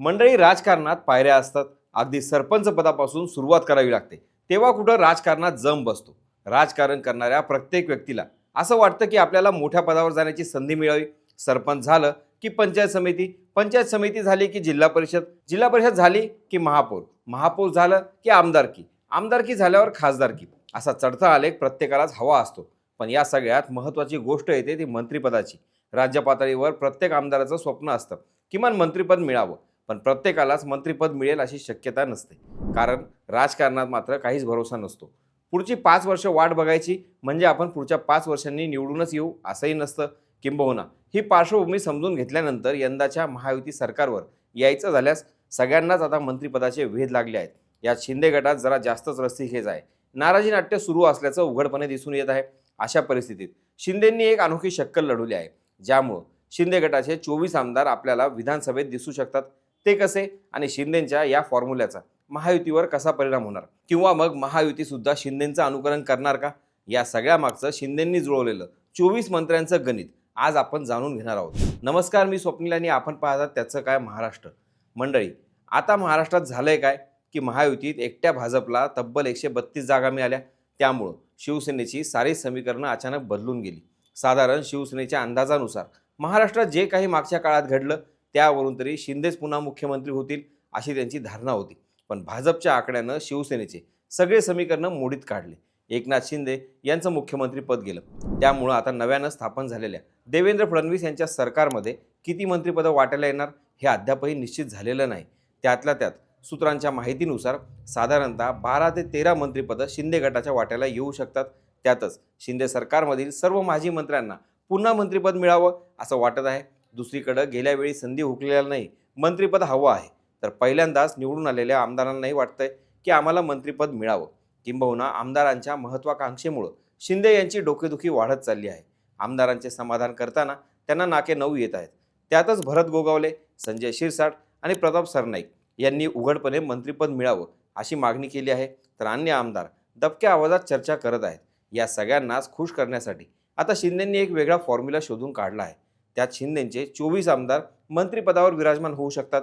मंडळी राजकारणात पायऱ्या असतात. अगदी सरपंच पदापासून सुरुवात करावी लागते. तेव्हा कुठं राजकारणात जम बसतो. राजकारण करणाऱ्या प्रत्येक व्यक्तीला असं वाटतं की आपल्याला मोठ्या पदावर जाण्याची संधी मिळावी. सरपंच झालं की पंचायत समिती. पंचायत समिती झाली की जिल्हा परिषद. जिल्हा परिषद झाली की महापौर. महापौर झालं की आमदारकी आमदारकी झाल्यावर खासदारकी असा चढता आलेख प्रत्येकालाच हवा असतो. पण या सगळ्यात महत्त्वाची गोष्ट येते ती मंत्रिपदाची. राज्य पातळीवर प्रत्येक आमदाराचं स्वप्न असतं. किमान मंत्रिपद मिळावं. पण प्रत्येकालाच मंत्रिपद मिळेल अशी शक्यता नसते. कारण राजकारणात मात्र काहीच भरोसा नसतो. पुढची पाच वर्ष वाट बघायची म्हणजे आपण पुढच्या पाच वर्षांनी निवडूनच येऊ असंही नसतं किंबहुना. ही पार्श्वभूमी समजून घेतल्यानंतर यंदाच्या महायुती सरकारवर यायचं झाल्यास सगळ्यांनाच आता मंत्रिपदाचे वेध लागले आहेत. यात शिंदे गटात जरा जास्तच रस्सीखेच आहे. नाराजी नाट्य सुरू असल्याचं उघडपणे दिसून येत आहे अशा परिस्थितीत. शिंदेंनी एक अनोखी शक्कल लढवली आहे. ज्यामुळं शिंदे गटाचे चोवीस आमदार आपल्याला विधानसभेत दिसू शकतात. ते कसे? आणि शिंदेंच्या या फॉर्म्युल्याचा महायुतीवर कसा परिणाम होणार? किंवा मग महायुतीसुद्धा शिंदेंचं अनुकरण करणार का? या सगळ्या मागचं शिंदेंनी जुळवलेलं चोवीस मंत्र्यांचं गणित आज आपण जाणून घेणार आहोत. नमस्कार मी स्वप्नील आणि आपण पाहतात त्याचं काय महाराष्ट्र. मंडळी आता महाराष्ट्रात झालंय काय? की महायुतीत एकट्या भाजपला तब्बल एकशे बत्तीस जागा मिळाल्या. त्यामुळं शिवसेनेची सारी समीकरणं अचानक बदलून गेली. साधारण शिवसेनेच्या अंदाजानुसार महाराष्ट्रात जे काही मागच्या काळात घडलं त्यावरून तरी शिंदेच पुन्हा मुख्यमंत्री होतील अशी त्यांची धारणा होती. पण भाजपच्या आकड्यानं शिवसेनेचे सगळे समीकरणं मोडीत काढले. एकनाथ शिंदे यांचं मुख्यमंत्रीपद गेलं. त्यामुळं आता नव्यानं स्थापन झालेल्या देवेंद्र फडणवीस यांच्या सरकारमध्ये किती मंत्रिपदं वाटायला येणार हे अद्यापही निश्चित झालेलं नाही. त्यातल्या त्यात सूत्रांच्या माहितीनुसार साधारणतः बारा ते तेरा मंत्रिपदं शिंदे गटाच्या वाट्याला येऊ शकतात. त्यातच शिंदे सरकारमधील सर्व माजी मंत्र्यांना पुन्हा मंत्रिपद मिळावं असं वाटत आहे. दुसरीकडं गेल्या वेळी संधी हुकलेल्या नाही मंत्रिपद हवं आहे. तर पहिल्यांदाच निवडून आलेल्या आमदारांनाही वाटतंय की आम्हाला मंत्रिपद मिळावं. किंबहुना आमदारांच्या महत्त्वाकांक्षेमुळं शिंदे यांची डोकेदुखी वाढत चालली आहे. आमदारांचे समाधान करताना त्यांना नाके नऊ येत आहेत. त्यातच भरत गोगावले संजय शिरसाट आणि प्रताप सरनाईक यांनी उघडपणे मंत्रिपद मिळावं अशी मागणी केली आहे. तर अन्य आमदार दबक्या आवाजात चर्चा करत आहेत. या सगळ्यांनाच खुश करण्यासाठी आता शिंदेंनी एक वेगळा फॉर्म्युला शोधून काढला आहे. त्यात शिंदेचे चोवीस आमदार मंत्रिपदावर विराजमान होऊ शकतात.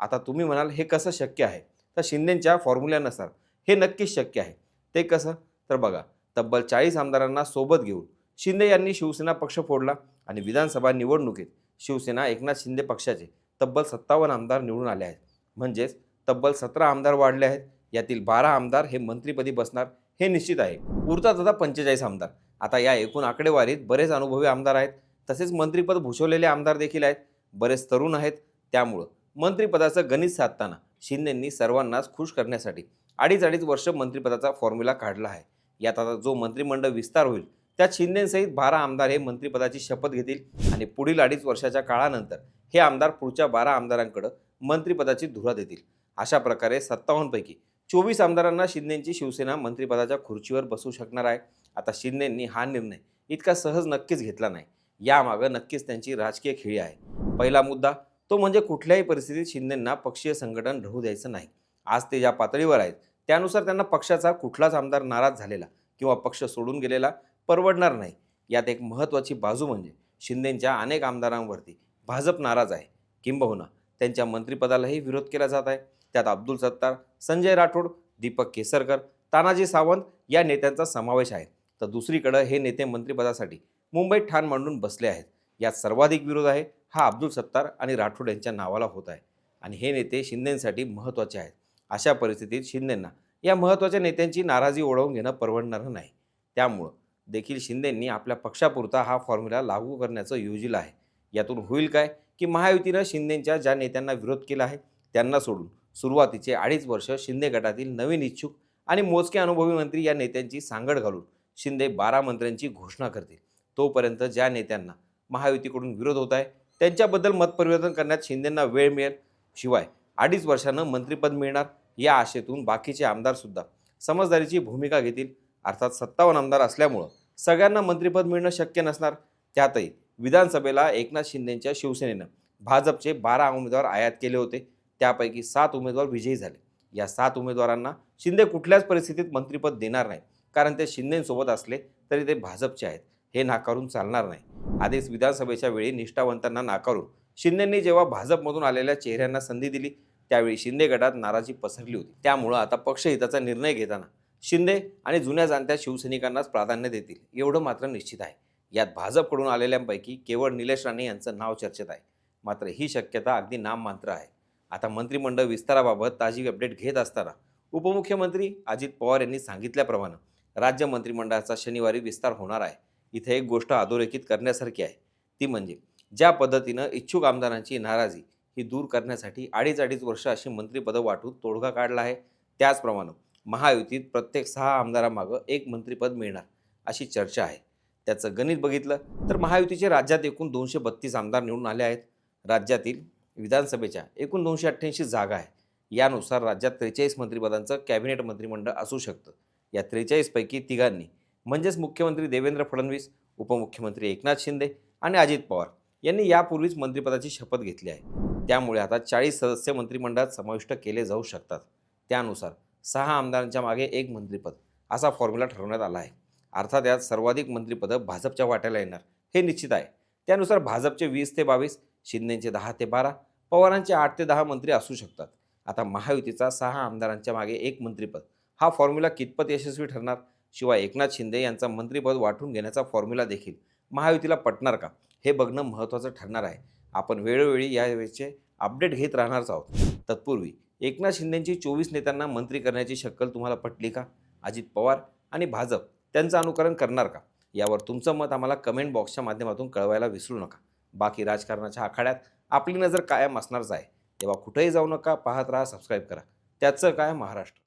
आता तुम्ही म्हणाल हे कसं शक्य आहे? तर शिंदेंच्या फॉर्म्युल्यानुसार हे नक्कीच शक्य आहे. ते कसं? तर बघा तब्बल चाळीस आमदारांना सोबत घेऊन शिंदे यांनी शिवसेना पक्ष फोडला आणि विधानसभा निवडणुकीत शिवसेना एकनाथ शिंदे पक्षाचे तब्बल सत्तावन्न आमदार निवडून आले आहेत. म्हणजेच तब्बल सतरा आमदार वाढले आहेत. यातील बारा आमदार हे मंत्रिपदी बसणार हे निश्चित आहे. उरतात आता पंचेचाळीस आमदार. आता या एकूण आकडेवारीत बरेच अनुभवी आमदार आहेत. तसेच मंत्रिपद भूषवलेले आमदार देखील आहेत. बरेच तरुण आहेत त्यामुळं. मंत्रिपदाचं गणित साधताना शिंदेंनी सर्वांनाच खुश करण्यासाठी अडीच अडीच वर्ष मंत्रिपदाचा फॉर्म्युला काढला आहे. यात आता जो मंत्रिमंडळ विस्तार होईल त्यात शिंदेसहित बारा आमदार हे मंत्रिपदाची शपथ घेतील आणि पुढील अडीच वर्षाच्या काळानंतर हे आमदार पुढच्या बारा आमदारांकडं मंत्रिपदाची धुरा देतील. अशा प्रकारे सत्तावन्नपैकी चोवीस आमदारांना शिंदेंची शिवसेना मंत्रिपदाच्या खुर्चीवर बसू शकणार आहे. आता शिंदेंनी हा निर्णय इतका सहज नक्कीच घेतला नाही. यामागं नक्कीच त्यांची राजकीय खेळी आहे. पहिला मुद्दा तो म्हणजे कुठल्याही परिस्थितीत शिंदेंना पक्षीय संघटन राहू द्यायचं नाही. आज ते ज्या पातळीवर आहेत त्यानुसार त्यांना पक्षाचा कुठलाच आमदार नाराज झालेला किंवा पक्ष सोडून गेलेला परवडणार नाही. यात एक महत्त्वाची बाजू म्हणजे शिंदेंच्या अनेक आमदारांवरती भाजप नाराज आहे. किंबहुना त्यांच्या मंत्रिपदालाही विरोध केला जात आहे. त्यात अब्दुल सत्तार संजय राठोड दीपक केसरकर तानाजी सावंत या नेत्यांचा समावेश आहे. तर दुसरीकडं हे नेते मंत्रिपदासाठी मुंबईत ठाण मांडून बसले आहेत. यात सर्वाधिक विरोध आहे. हा अब्दुल सत्तार आणि राठोड यांच्या नावाला होत आहे. आणि हे नेते शिंदेंसाठी महत्त्वाचे आहेत. अशा परिस्थितीत शिंदेंना या महत्त्वाच्या नेत्यांची नाराजी ओढवून घेणं परवडणारं नाही. त्यामुळं देखील शिंदेंनी आपल्या पक्षापुरता हा फॉर्म्युला लागू करण्याचं योजिलं आहे. यातून होईल काय? की महायुतीनं शिंदेंच्या ज्या नेत्यांना विरोध केला आहे त्यांना सोडून सुरुवातीचे अडीच वर्ष शिंदे गटातील नवीन इच्छुक आणि मोजके अनुभवी मंत्री या नेत्यांची सांगड घालून शिंदे बारा मंत्र्यांची घोषणा करतील. तोपर्यंत ज्या नेत्यांना महायुतीकडून विरोध होत आहे त्यांच्याबद्दल मतपरिवर्तन करण्यात शिंदेंना वेळ मिळेल. शिवाय अडीच वर्षानं मंत्रिपद मिळणार या आशेतून बाकीचे आमदारसुद्धा समजदारीची भूमिका घेतील. अर्थात सत्तावन्न आमदार असल्यामुळं सगळ्यांना मंत्रिपद मिळणं शक्य नसणार. त्यातही विधानसभेला एकनाथ शिंदेंच्या शिवसेनेनं भाजपचे बारा उमेदवार आयात केले होते. त्यापैकी सात उमेदवार विजयी झाले. या सात उमेदवारांना शिंदे कुठल्याच परिस्थितीत मंत्रिपद देणार नाही. कारण ते शिंदेसोबत असले तरी ते भाजपचे आहेत. हे नाकारून चालणार नाही. आधीच विधानसभेच्या वेळी निष्ठावंतांना नाकारून शिंदेंनी जेव्हा भाजपमधून आलेल्या चेहऱ्यांना संधी दिली त्यावेळी शिंदे गटात नाराजी पसरली होती. त्यामुळं आता पक्षहिताचा निर्णय घेताना शिंदे आणि जुन्या जाणत्या शिवसैनिकांनाच प्राधान्य देतील एवढं मात्र निश्चित आहे. यात भाजपकडून आलेल्यांपैकी केवळ निलेश राणे यांचं नाव चर्चेत आहे. मात्र ही शक्यता अगदी नाममात्र आहे. आता मंत्रिमंडळ विस्ताराबाबत ताजी अपडेट घेत असताना उपमुख्यमंत्री अजित पवार यांनी सांगितल्याप्रमाणे राज्य मंत्रिमंडळाचा शनिवारी विस्तार होणार आहे. इथे एक गोष्ट अधोरेखित करण्यासारखी आहे. ती म्हणजे ज्या पद्धतीनं इच्छुक आमदारांची नाराजी ही दूर करण्यासाठी अडीच अडीच वर्ष अशी मंत्रिपदं वाटून तोडगा काढला आहे. त्याचप्रमाणे महायुतीत प्रत्येक सहा आमदारामागं एक मंत्रिपद मिळणार अशी चर्चा आहे. त्याचं गणित बघितलं तर महायुतीचे राज्यात एकूण दोनशे बत्तीस आमदार निवडून आले आहेत. राज्यातील विधानसभेच्या एकूण दोनशे अठ्ठ्याऐंशी जागा आहे यानुसार राज्यात त्रेचाळीस मंत्रिपदांचं कॅबिनेट मंत्रिमंडळ असू शकतं. या त्रेचाळीसपैकी तिघांनी म्हणजेच मुख्यमंत्री देवेंद्र फडणवीस उपमुख्यमंत्री एकनाथ शिंदे आणि अजित पवार यांनी यापूर्वीच मंत्रिपदाची शपथ घेतली आहे. त्यामुळे आता चाळीस सदस्य मंत्रिमंडळात समाविष्ट केले जाऊ शकतात. त्यानुसार सहा आमदारांच्या मागे एक मंत्रिपद असा फॉर्म्युला ठरवण्यात आला आहे. अर्थात यात सर्वाधिक मंत्रिपदं भाजपच्या वाट्याला येणार हे निश्चित आहे. त्यानुसार भाजपचे वीस ते बावीस शिंदेचे दहा ते बारा पवारांचे आठ ते दहा मंत्री असू शकतात. आता महायुतीचा सहा आमदारांच्या मागे एक मंत्रिपद हा फॉर्म्युला कितपत यशस्वी ठरणार शिवाय एकनाथ शिंदे यांचा मंत्रिपद वाटून घेण्याचा फॉर्म्युला देखील महायुतीला पटणार का? हे बघणं महत्त्वाचं ठरणार आहे. आपण वेळोवेळी यावेळेचे अपडेट घेत राहणारच आहोत. तत्पूर्वी एकनाथ शिंदेंची चोवीस नेत्यांना मंत्री करण्याची शक्कल तुम्हाला पटली का? अजित पवार आणि भाजप त्यांचं अनुकरण करणार का? यावर तुमचं मत आम्हाला कमेंट बॉक्सच्या माध्यमातून कळवायला विसरू नका. बाकी राजकारणाच्या आखाड्यात आपली नजर कायम असणारच आहे. तेव्हा कुठेही जाऊ नका पाहत राहा सबस्क्राईब करा. त्याचं काय? महाराष्ट्र.